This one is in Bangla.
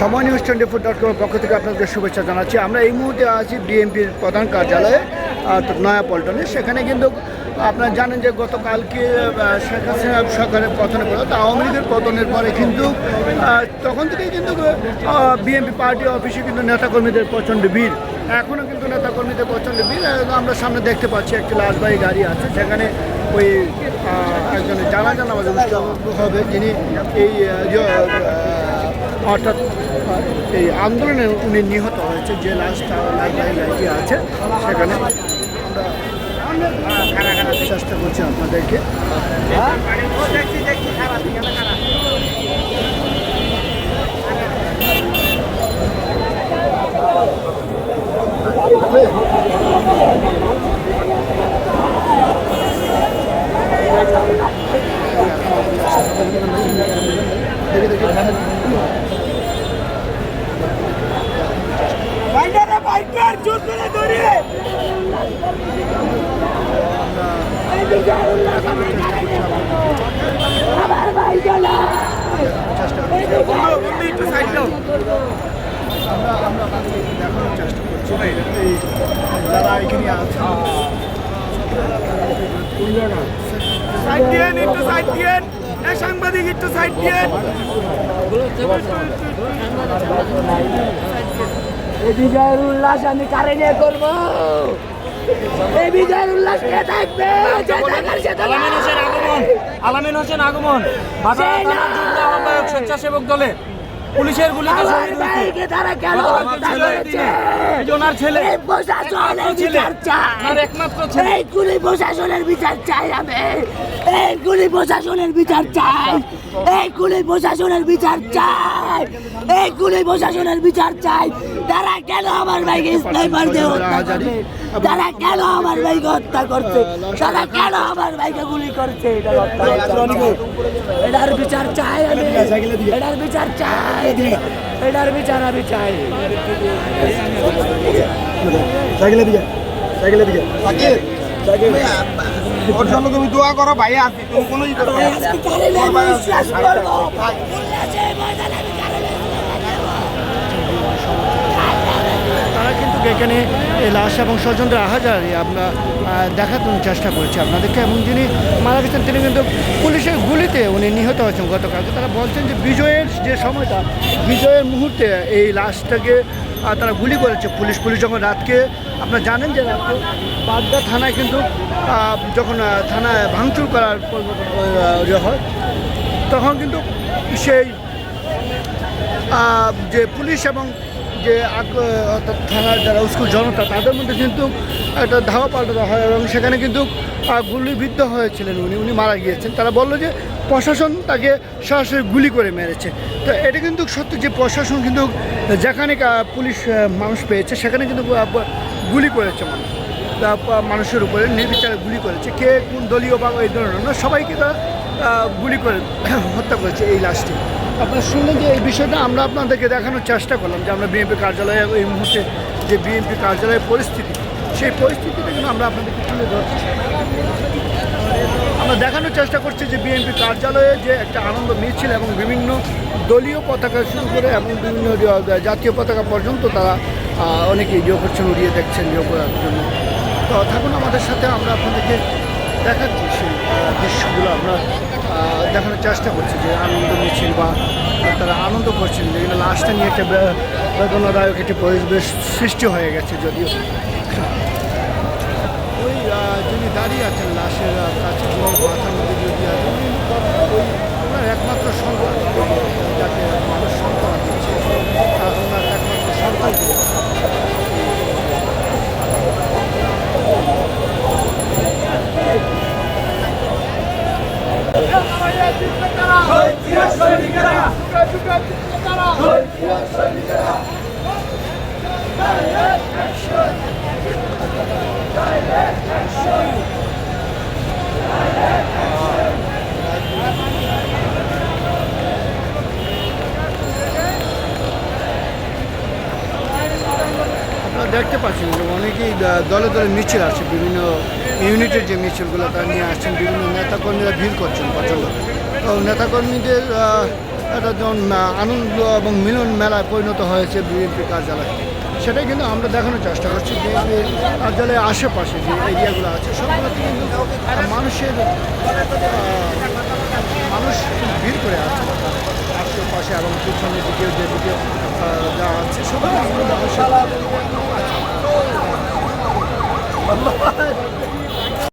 সময় নিউজ টোয়েন্টি ফোর ডট কমের পক্ষ থেকে আপনাদের শুভেচ্ছা জানাচ্ছি। আমরা এই মুহূর্তে আছি বিএনপির প্রধান কার্যালয়ে নয়াপল্টনে সেখানে কিন্তু আপনারা জানেন যে গতকালকে শেখ হাসিনা সরকারের পতনের পরে অর্থাৎ আওয়ামী লীগের পতনের পরে কিন্তু তখন থেকেই কিন্তু বিএনপি পার্টি অফিসে কিন্তু নেতাকর্মীদের প্রচণ্ড ভিড়। এখনও কিন্তু নেতাকর্মীদের প্রচণ্ড ভিড় আমরা সামনে দেখতে পাচ্ছি একটি লাশবাহী গাড়ি আছে সেখানে ওই আহ, একজন জানা জানা আমাদের হবে যিনি এই অর্থাৎ, এই আন্দোলনে উনি নিহত হয়েছে, যে লাশটা লাশবাহী গাড়িটি আছে, সেখানে চেষ্টা করছি আপনাদেরকে। দেখে দেখে বাইরে বাইকার জোর করে ধরে আমার ভাই গেল চেষ্টা করছি আমরা আমরা আপনাদেরকে দেখানোর চেষ্টা করছি এই যারা এখানে আছে সাইড দিয়েন একটু সাইড দিয়েন এ সাংবাদিক একটু সাইড দিয়েন এই বিজয়ের উল্লাস আমি কারে নিয়ে করব এই বিজয়ের উল্লাস কে থাকবে। আলামিন হোসেন আগমন আলামিন হোসেন আগমন বাজার আহ্বায়ক স্বেচ্ছাসেবক দলে পুলিশের গুলিতে শহীদ হয়েছে। তারা কেন হত্যা করেছে? ওনার ছেলে প্রশাসনের বিচার চাই। ওনার একমাত্র ছেলে। এই গুলি প্রশাসনের বিচার চাই আমি। এই গুলি প্রশাসনের বিচার চাই। এই গুলি প্রশাসনের বিচার চাই। এই গুলি প্রশাসনের বিচার চাই। তারা কেন আমার ভাইকে স্নাইপার দিয়ে হত্যা করবে তারা কেন আমার ভাইকে হত্যা করছে? তারা কেন আমার ভাইকে গুলি করছে? করছে। এটার বিচার চাই আমি। এটার বিচার চাই। এটার বিচার আমি চাই। সাইকেলে দিকে সাইকেলে দিকে ওর জন্য তুমি দোয়া করো ভাই তুমি কোনো ই করো নিয়ে তারা কিন্তু এখানে এই লাশ এবং স্বজনদের আহাজারি আমরা আহ, দেখানোর চেষ্টা করেছি আপনাদেরকে এবং যিনি মারা গেছেন, তিনি কিন্তু পুলিশের গুলিতে উনি নিহত হয়েছেন গতকালকে তারা বলছেন যে বিজয়ের যে সময়টা, বিজয়ের মুহূর্তে এই লাশটাকে তারা গুলি করেছে পুলিশ। পুলিশ যখন রাতকে, আপনারা জানেন যে রাতকে বাগদা থানায় কিন্তু যখন থানায় ভাঙচুর করার হয়, তখন কিন্তু সেই যে পুলিশ এবং যে অর্থাৎ থানার যারা স্কুল জনতা, তাদের মধ্যে কিন্তু একটা ধাওয়া পাল্টানো হয় এবং সেখানে কিন্তু গুলিবিদ্ধ হয়েছিলেন উনি উনি মারা গিয়েছেন। তারা বলল যে প্রশাসন তাকে সরাসরি গুলি করে মেরেছে। তো এটা কিন্তু সত্যি যে প্রশাসন কিন্তু যেখানে পুলিশ মানুষ পেয়েছে, সেখানে কিন্তু গুলি করেছে মানুষ। মানুষের উপরে নির্বিচারে গুলি করেছে। কে, কোন দলীয় বা এই ধরনের সবাইকে তারা গুলি করে হত্যা করেছে এই লাশটি। আপনারা শুনলেন যে এই বিষয়টা আমরা আপনাদেরকে দেখানোর চেষ্টা করলাম যে আমরা বিএনপি কার্যালয়ে এই মুহূর্তে যে বিএনপি কার্যালয়ের পরিস্থিতি সেই পরিস্থিতিটা কিন্তু আমরা আপনাদেরকে তুলে ধরছি। আমরা দেখানোর চেষ্টা করছি যে বিএনপি কার্যালয়ে যে একটা আনন্দ মিছিল এবং বিভিন্ন দলীয় পতাকা শুরু করে এবং বিভিন্ন জাতীয় পতাকা পর্যন্ত তারা আহ, অনেকে ইয়ে করছেন উড়িয়ে দেখছেন ইয়ে করার জন্য। তো থাকুন আমাদের সাথে আমরা আপনাদেরকে দেখাচ্ছি সেই দৃশ্যগুলো আমরা দেখানোর চেষ্টা করছি যে আনন্দ মিছিল বা তারা আনন্দ করছেন। যেগুলো লাশটা নিয়ে একটা বেদনাদায়ক একটি পরিবেশ সৃষ্টি হয়ে গেছে যদিও। ওই যিনি দাঁড়িয়ে আছেন লাশের কাছে মাথার মধ্যে যদি আছেন, ওই একমাত্র সন্তান যাকে মানুষ সন্তান দিচ্ছে তার ওনার একমাত্র সন্তান আপনারা দেখতে পাচ্ছেন যে অনেকেই দলে দলে মিছিল আছে বিভিন্ন ইউনিটের যে মিছিলগুলো তারা নিয়ে আসছেন, বিভিন্ন নেতাকর্মীরা ভিড় করছেন প্রচণ্ড। তো নেতাকর্মীদের একটা যেমন আনন্দ এবং মিলন মেলায় পরিণত হয়েছে বিএনপি কার্যালয়। সেটাই কিন্তু আমরা দেখানোর চেষ্টা করছি বিএনপি কার্যালয়ের আশেপাশে যে এরিয়াগুলো আছে, সবগুলোতে কিন্তু মানুষের মানুষ ভিড় করে আছে। আশেপাশে এবং পিছনের দিকে যে দিকে যা আছে সবাই মানুষের